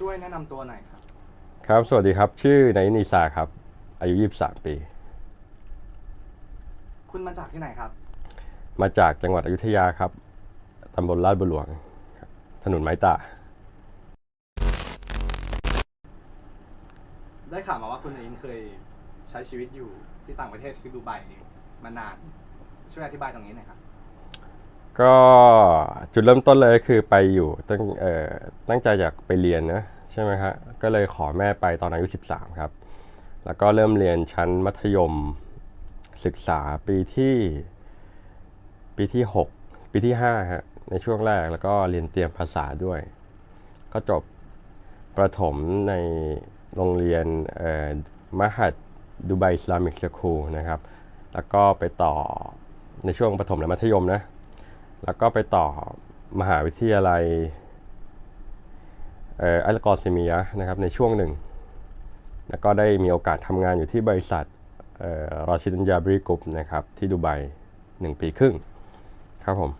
ช่วยแนะนำตัวหน่อยครับ ครับ สวัสดีครับ ชื่อนายนิสาครับ อายุ 23 ปี คุณมาจากที่ไหนครับ มาจากจังหวัดอยุธยาครับ ตำบลลาดบุหลวงครับถนนไม้ตา ได้ข่าวมาว่าคุณอินเคยใช้ชีวิตอยู่ที่ต่างประเทศคือดูไบมานาน ช่วยอธิบายตรงนี้หน่อยครับ ก็จุดเริ่มต้นเลยคือไปอยู่ตั้งเอ่อตั้งใจอยากไปเรียนนะใช่ไหมฮะก็เลยขอแม่ไปตอนอายุ 13 ครับ แล้วก็เริ่มเรียนชั้นมัธยมศึกษาปีที่ปีที่ 6 ปีที่5ฮะในช่วงแรกแล้วก็เรียนเตรียมภาษาด้วย ก็จบประถมในโรงเรียนมหัดดูไบอิสลามิกสคูลนะครับ แล้วก็ไปต่อในช่วงประถมและมัธยมนะ แล้วก็ไปต่อมหาวิทยาลัยเอ่ออัลกอซิเมียนะครับในช่วงหนึ่ง แล้วก็ได้มีโอกาสทำงานอยู่ที่บริษัทรอชิดันยาบริกรุปนะครับที่ดูไบหนึ่งปีครึ่งครับผม